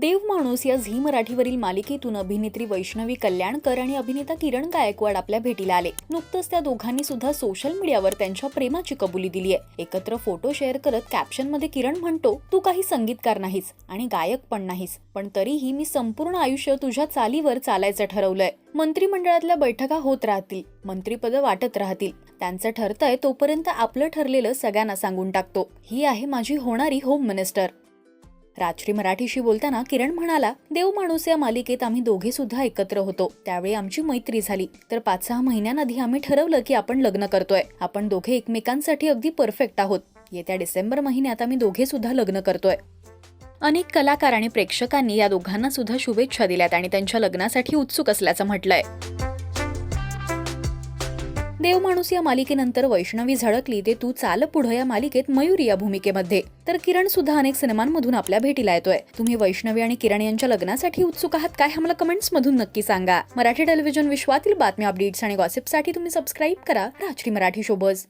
देव माणूस या झी मराठीवरील मालिकेतून अभिनेत्री वैष्णवी कल्याणकर आणि अभिनेता किरण गायकवाड आपल्या भेटीला आले. नुकतंच त्या दोघांनी सुद्धा सोशल मीडियावर त्यांच्या प्रेमाची कबुली दिली आहे एकत्र फोटो शेअर करत कॅप्शनमध्ये किरण म्हणतो तू काही संगीतकार नाहीस आणि गायक पण नाहीस पण तरीही मी संपूर्ण आयुष्य तुझ्या चालीवर चालायचं ठरवलंय. मंत्रिमंडळातल्या बैठका होत राहतील मंत्रीपद वाटत राहतील. त्यांचं ठरतंय तोपर्यंत आपलं ठरलेलं सगळ्यांना सांगून टाकतो. ही आहे माझी होणारी होम मिनिस्टर राजश्री मराठीशी बोलताना किरण म्हणाला देव माणूस या मालिकेत आम्ही दोघे सुद्धा एकत्र होतो. त्यावेळी आमची मैत्री झाली. तर पाच सहा महिन्यांआधी आम्ही ठरवलं की आपण लग्न करतोय. आपण दोघे एकमेकांसाठी अगदी परफेक्ट आहोत. येत्या डिसेंबर महिन्यात आम्ही दोघे सुद्धा लग्न करतोय. अनेक कलाकार आणि प्रेक्षकांनी या दोघांना सुद्धा शुभेच्छा दिल्यात आणि त्यांच्या लग्नासाठी उत्सुक असल्याचं म्हटलंय. देव माणूस या मालिकेनंतर वैष्णवी झळकली ते तू चाल पुढं या मालिकेत मयुरी या भूमिकेमध्ये. तर किरण सुद्धा अनेक सिनेमांमधून आपल्या भेटीला येतोय. तुम्ही वैष्णवी आणि किरण यांच्या लग्नासाठी उत्सुक आहात काय आम्हाला कमेंट्स मधून नक्की सांगा. मराठी टेलिव्हिजन विश्वातील बातम्या अपडेट्स आणि गॉसिपसाठी तुम्ही सबस्क्राईब करा. राजश्री मराठी शोबज